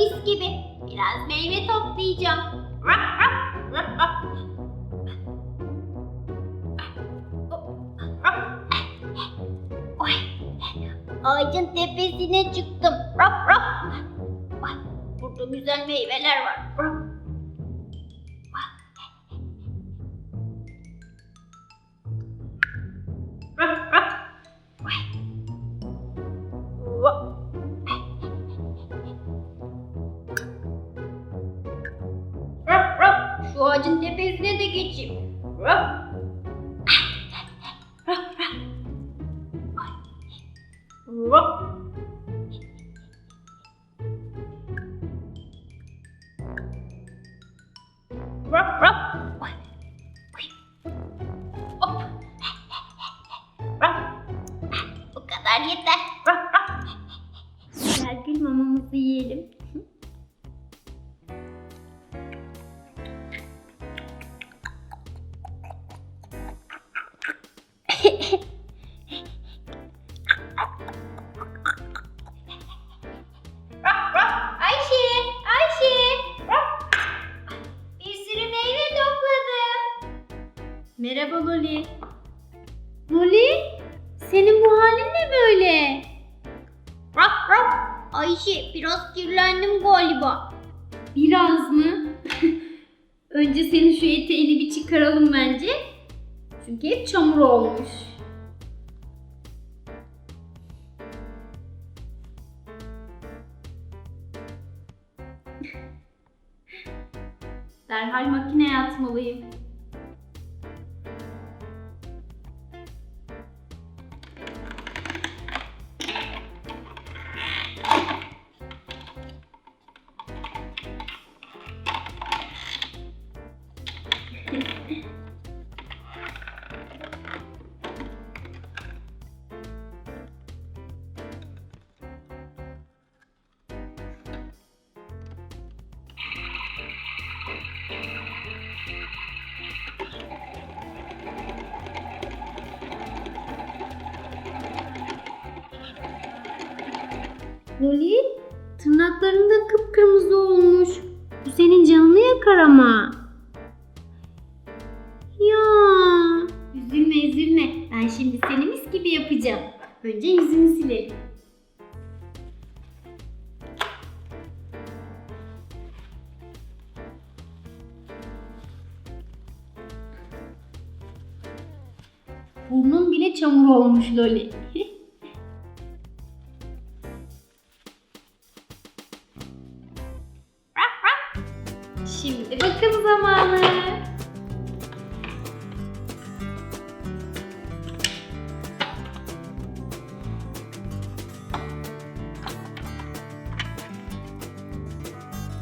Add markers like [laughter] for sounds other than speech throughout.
mis gibi. Biraz meyve toplayacağım. Oy. Ağacın tepesine çıktım. Rap rap. Burada güzel meyveler var. Rap. Rap, ağacın tepesine de geçeyim. Rap. Rap, rap. Rap. Rap. Rap. Bu kadar yeter. Ayşe, Ayşe. Bir sürü meyve topladım. Merhaba Loli. Loli, senin bu halin ne böyle? Rap rap. Ayşe, biraz kirlendim galiba. Biraz mı? [laughs] Önce senin şu eteğini bir çıkaralım bence. Çünkü hep çamur olmuş. Derhal makineye atmalıyım. Loli, tırnakların da kıpkırmızı olmuş. Bu senin canını yakar ama. Ya, üzülme üzülme. Ben şimdi seni mis gibi yapacağım. Önce yüzünü silelim. Burnun bile çamur olmuş Loli. [laughs]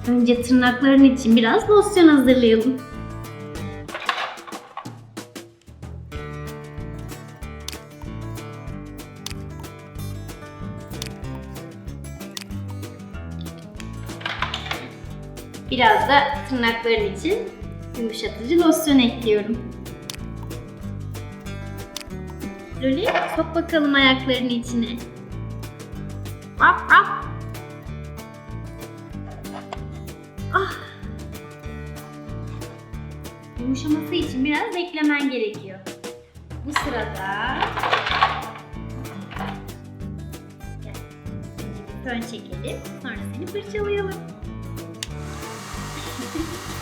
Önce tırnakların için biraz losyon hazırlayalım. Biraz da tırnakların için yumuşatıcı losyon ekliyorum. Loli sok bakalım ayaklarının içine. Rap rap. Yumuşaması için biraz beklemen gerekiyor. Bu sırada Gel. Fön çekelim. Sonra seni fırçalayalım. [laughs]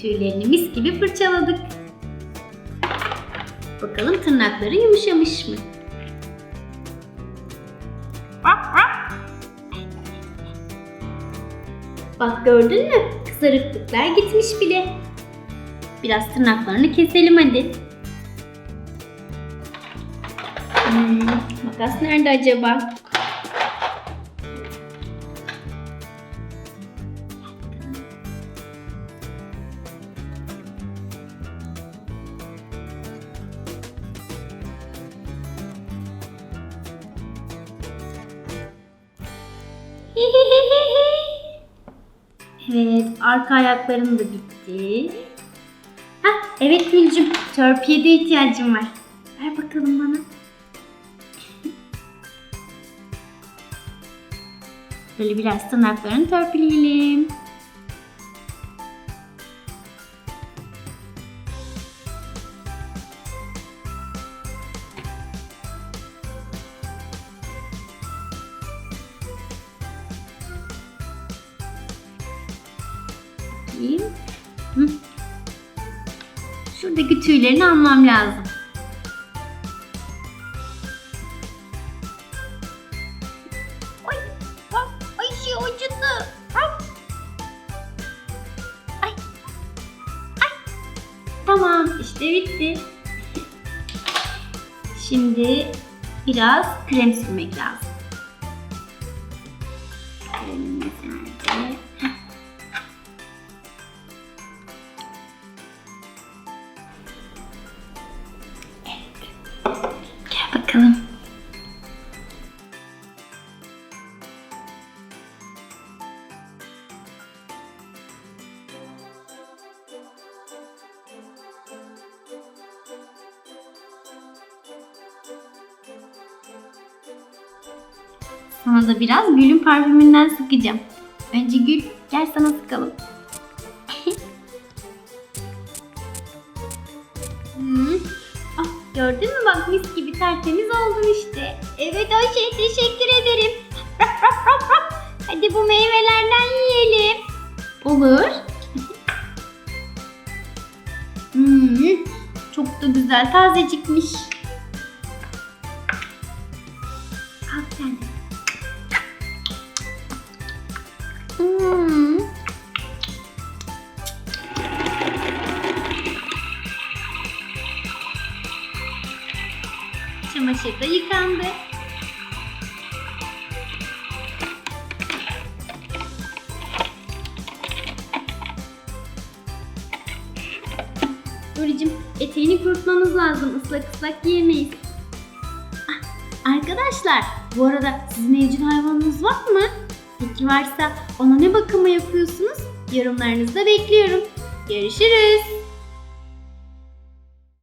Tüylerini mis gibi fırçaladık. Bakalım tırnakları yumuşamış mı? Bak gördün mü? Kızarıklıklar gitmiş bile. Biraz tırnaklarını keselim hadi. Hmm, makas nerede acaba? Evet, arka ayakların da bitti. Hah, evet Gülcüm, törpüye de ihtiyacım var. Ver bakalım bana. Böyle biraz tırnaklarını törpüleyelim. Bakayım. Hı. Şuradaki tüylerini almam lazım. Ay, ay, ay şey acıdı. Ay. Ay. Ay. Tamam, işte bitti. Şimdi biraz krem sürmek lazım. Kremimiz bakalım. Sana da biraz gülün parfümünden sıkacağım. Önce gül, gel sana sıkalım. Gördün mü bak mis gibi tertemiz oldun işte. Evet Ayşe teşekkür ederim. Hadi bu meyvelerden yiyelim. Olur. [laughs] Hmm, çok da güzel tazecikmiş. Çamaşır da yıkandı. Nuri'cim eteğini kurutmamız lazım. Islak ıslak giyemeyiz. Ah, Arkadaşlar bu arada sizin evcil hayvanınız var mı? Peki varsa ona ne bakımı yapıyorsunuz? Yorumlarınızı da bekliyorum. Görüşürüz.